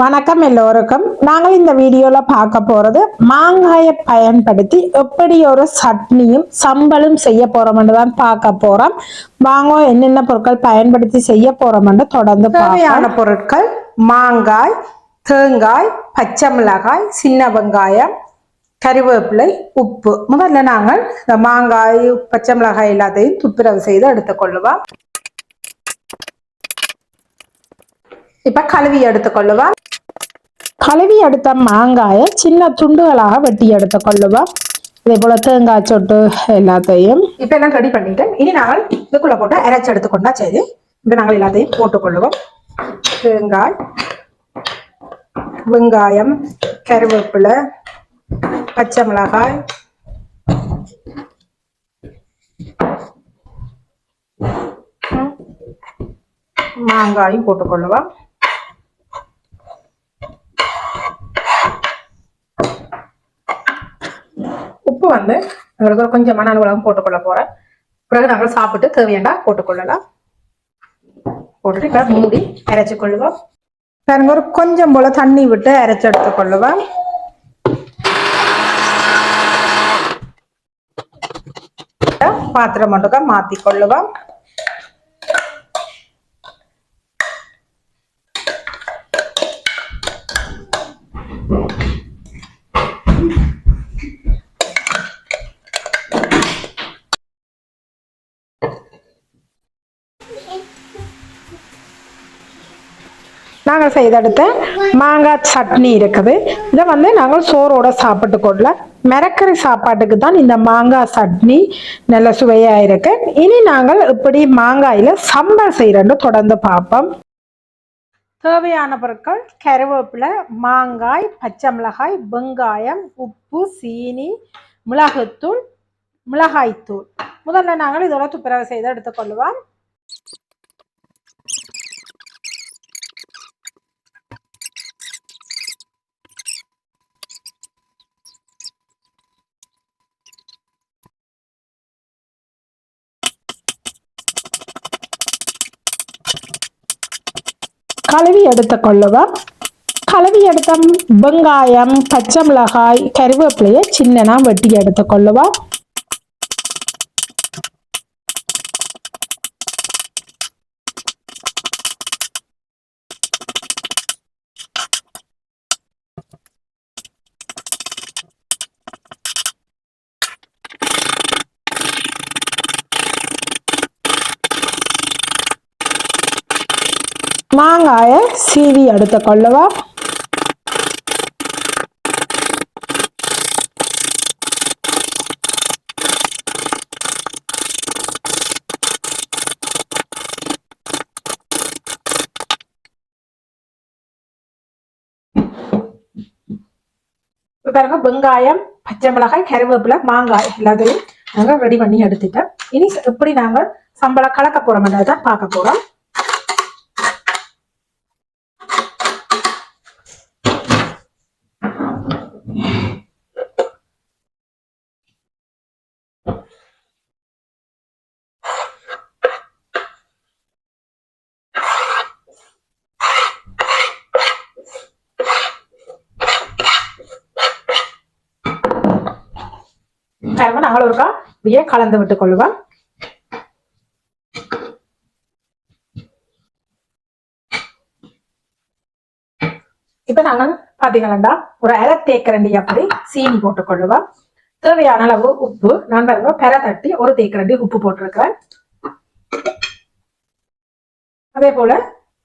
வணக்கம் எல்லோருக்கும். நாங்கள் இந்த வீடியோல பார்க்க போறது மாங்காயை பயன்படுத்தி எப்படி ஒரு சட்னியும் சம்பளும் செய்ய போறோம்னு தான் பார்க்க போறோம். வாங்க என்னென்ன பொருட்கள் பயன்படுத்தி செய்ய போறோம்னு தொடர்ந்து தேவையான பொருட்கள் மாங்காய் தேங்காய் பச்சை மிளகாய் சின்ன வெங்காயம் கறிவேப்பிலை உப்பு. முதல்ல நாங்கள் இந்த மாங்காய் பச்சை மிளகாய் எல்லாத்தையும் துப்புரவு செய்து எடுத்துக்கொள்ளுவோம். இப்ப கழுவி எடுத்துக்கொள்ளுவோம் கழுவி எடுத்த மாங்காயை சின்ன துண்டுகளாக வெட்டி எடுத்துக்கொள்ளுவோம் இதே போல தேங்காய் சொட்டு எல்லாத்தையும். இப்ப எல்லாம் ரெடி பண்ணிட்டேன் இனி நாங்கள் இதுக்குள்ள போட்டு அரைச்சு எடுத்துக்கொண்டா சரி. இப்ப நாங்கள் எல்லாத்தையும் போட்டுக்கொள்ளுவோம். தேங்காய் வெங்காயம் கருவேப்பிலை பச்சை மிளகாய். மாங்காயும் போட்டுக்கொள்ளுவோம் உப்பு வந்து எங்களுக்கு ஒரு கொஞ்சம் மணல் உலகம் போட்டுக்கொள்ள போறேன். பிறகு நாங்கள் சாப்பிட்டு தேவையாண்டா போட்டுக்கொள்ளலாம். போட்டுட்டு இப்ப மூடி அரைச்சு கொள்ளுவோம். பாருங்க ஒரு கொஞ்சம் போல தண்ணி விட்டு அரைச்சு எடுத்துக்கொள்ளுவோம் பாத்திரம் மட்டுக்க மாத்தி கொள்ளுவோம். நாங்கள் செய்தெடுத்த மாங்காய் சட்னி இருக்குது. இதை வந்து நாங்கள் சோறோட சாப்பிட்டு கொள்ள மிரக்கறி சாப்பாட்டுக்கு தான் இந்த மாங்காய் சட்னி நல்ல சுவையாக இருக்கு. இனி நாங்கள் இப்படி மாங்காயில் சம்பல் செய்கிறோன்னு தொடர்ந்து பார்ப்போம். தேவையான பொருட்கள் கருவேப்பிலை மாங்காய் பச்சை மிளகாய் வெங்காயம் உப்பு சீனி மிளகுத்தூள் மிளகாய்த்தூள். முதல்ல நாங்கள் இதோட துப்புரவு செய்து எடுத்துக்கொள்வோம் கழுவி எடுத்துக்கொள்ளுவோம் கழுவி எடுத்த வெங்காயம் பச்சை மிளகாய் கருவேப்பிலையை சின்னனா வெட்டி எடுத்துக்கொள்ளுவோம் மாங்காயை சீவி அடுத்த கொள்ளவா. பாருங்க வெங்காயம் பச்சை மிளகாய் கருவேப்பிலை மாங்காய் எல்லாத்தையும் நாங்க ரெடி பண்ணி எடுத்துட்டோம். இனி எப்படி நாங்க சம்பளம் கலக்க போறோம் தான் பார்க்க போறோம். பாருங்க நாங்கள் இப்படியே கலந்து விட்டுக் கொள்ளுவோம் இப்ப நாங்கள் பாத்தீங்களா ஒரு அரை தேக்கரண்டி அப்படி சீனி போட்டுக்கொள்ளுவோம் தேவையான அளவு உப்பு நான் பாருங்க பெற தட்டி ஒரு தேக்கரண்டி உப்பு போட்டிருக்கிறேன். அதே போல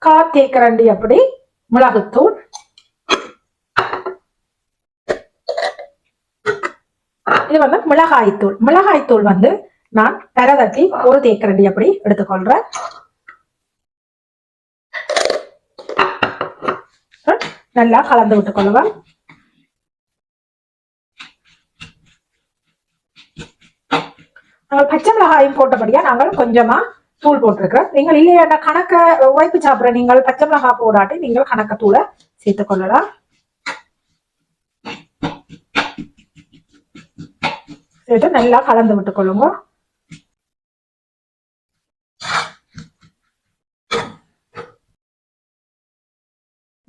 கா தேக்கரண்டி அப்படி மிளகுத்தூள் இது வந்து மிளகாய்த்தூள். மிளகாய்த்தூள் வந்து நான் பெறதட்டி ஒரு தேக்கரண்டி அப்படி எடுத்துக்கொள்றேன். நல்லா கலந்து விட்டு கொள்ளுவேன் நாங்கள் பச்சை மிளகாயும் போட்டபடியா நாங்கள் கொஞ்சமா தூள் போட்டிருக்கிறோம். நீங்கள் இல்லையா கணக்க உழைப்பு சாப்பிட்ற நீங்கள் பச்சை மிளகாய் போடாட்டி நீங்கள் கணக்க தூளை சேர்த்துக் கொள்ளலாம் நல்லா கலந்து விட்டுக் கொள்ளுங்க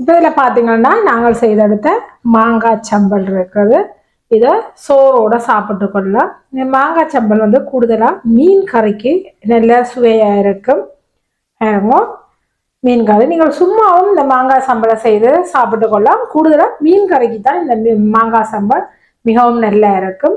இப்போ இதில் பார்த்தீங்கன்னா நாங்கள் செய்தெடுத்த மாங்காய் சம்பல் இருக்குது. இதை சோறோட சாப்பிட்டு கொள்ளலாம். இந்த மாங்காய் சம்பல் வந்து கூடுதலாக மீன் கறிக்கு நல்ல சுவையாக இருக்கும். மீன் கறி. நீங்கள் சும்மாவும் இந்த மாங்காய் சம்பளை செய்து சாப்பிட்டு கொள்ளலாம். கூடுதலாக மீன் கறிக்கு தான் இந்த மாங்காய் சம்பல் மிகவும் நல்லா இருக்கும்.